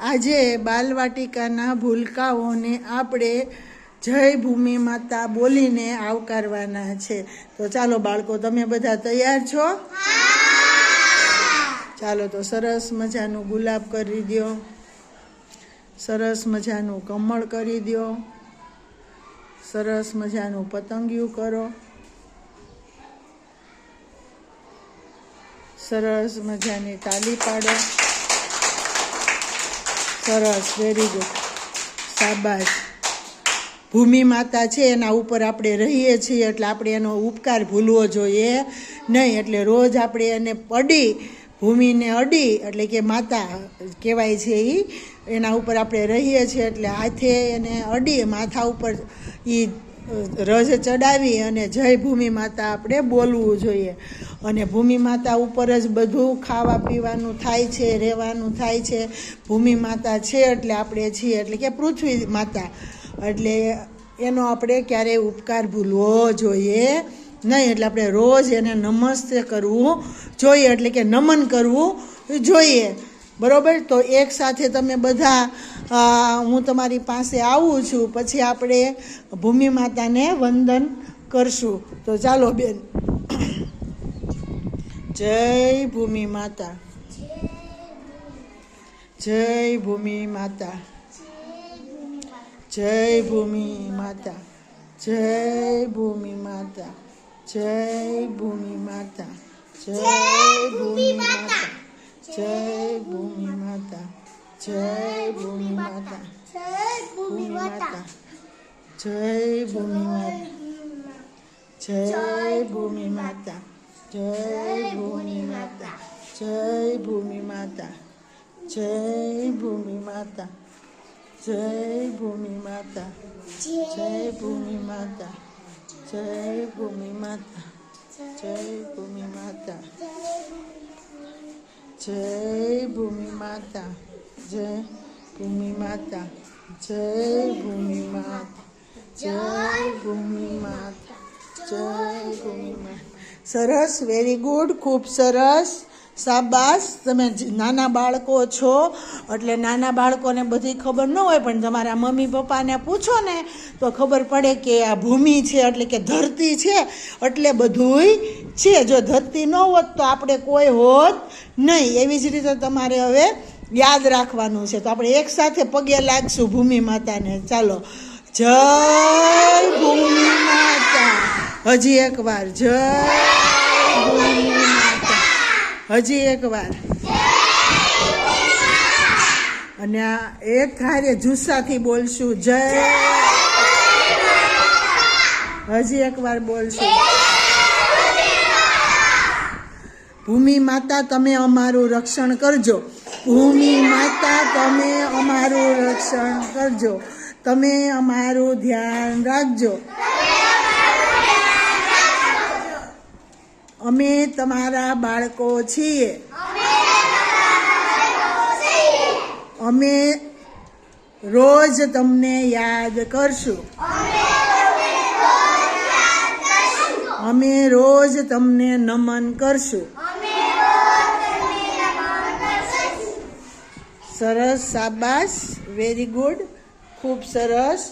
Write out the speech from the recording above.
આજે બાલવાટિકાના ભૂલકાઓને આપણે જય ભૂમિ માતા બોલીને આવકારવાના છે. તો ચાલો બાળકો, તમે બધા તૈયાર છો? ચાલો તો સરસ મજાનું ગુલાબ કરી દો સરસ મજાનું કમળ કરી દો સરસ મજાનું પતંગિયું કરો. સરસ મજાની તાલી પાડો. સરસ વેરી ગુડ શાબાશ. ભૂમિ માતા છે, એના ઉપર આપણે રહીએ છીએ, એટલે આપણે એનો ઉપકાર ભૂલવો જોઈએ નહીં, એટલે રોજ આપણે એને અડી, ભૂમિને અડી, એટલે કે માતા કહેવાય છે એ એના ઉપર આપણે રહીએ છીએ, એટલે હાથે એને અડી, માથા ઉપર એ રજ ચડાવી અને જય ભૂમિ માતા આપણે બોલવું જોઈએ. અને ભૂમિ માતા ઉપર જ બધું ખાવા પીવાનું થાય છે, રહેવાનું થાય છે. ભૂમિ માતા છે એટલે આપણે છીએ એટલે કે પૃથ્વી માતા. એટલે એનો આપણે ક્યારેય ઉપકાર ભૂલવો જોઈએ નહીં. એટલે આપણે રોજ એને નમસ્તે કરવું જોઈએ. એટલે કે નમન કરવું જોઈએ. બરાબર? તો એક સાથે તમે બધા હું તમારી પાસે આવું છું. પછી આપણે ભૂમિ માતાને વંદન કરશું. તો ચાલો બેન. જય ભૂમિ માતા. જય ભૂમિ માતા. જય ભૂમિ માતા. જય ભૂમિ માતા. જય ભૂમિ માતા. જય ભૂમિ માતા. જય ભૂમિ માતા. જય ભૂમિ માતા ભૂમિ માતા જય ભૂમિ માતા જય ભૂમિ માતા જય ભૂમિ માતા જય ભૂમિ માતા જય ભૂમિ માતા જય ભૂમિ માતા જય ભૂમિ માતા જય ભૂમિ માતા જય ભૂમિ માતા જય ભૂમિ માતા જય ભૂમિ માતા, જય ભૂમિ માતા, જય ભૂમિ માતા, જય ભૂમિ માતા. સરસ વેરી ગુડ ખૂબ સરસ. શાબાશ. તમે નાના બાળકો છો, એટલે નાના બાળકોને બધી ખબર ન હોય, પણ તમારા મમ્મી પપ્પાને પૂછો ને, તો ખબર પડે કે આ ભૂમિ છે, એટલે કે ધરતી છે, એટલે બધુંય છે. જો ધરતી ન હોત તો આપણે કોઈ હોત નહીં. એવી જ રીતે તમારે હવે યાદ રાખવાનું છે. તો આપણે એકસાથે પગે લાગશું ભૂમિ માતાને. ચાલો. જય ભૂમિ માતા. હજી એક વાર જય ભૂમિ માતા. હજી એક વાર અને આ એક હારે જુસ્સાથી બોલશું. જય હજી એક વાર બોલશું. ભૂમિ માતા, તમે અમારું રક્ષણ કરજો. ભૂમિ માતા, તમે અમારું રક્ષણ કરજો. તમે અમારું ધ્યાન રાખજો. અમે તમારા બાળકો છીએ. અમે રોજ તમને યાદ કરશું. અમે રોજ તમને નમન કરશું. સરસ સાબાસ વેરી ગુડ ખૂબ સરસ.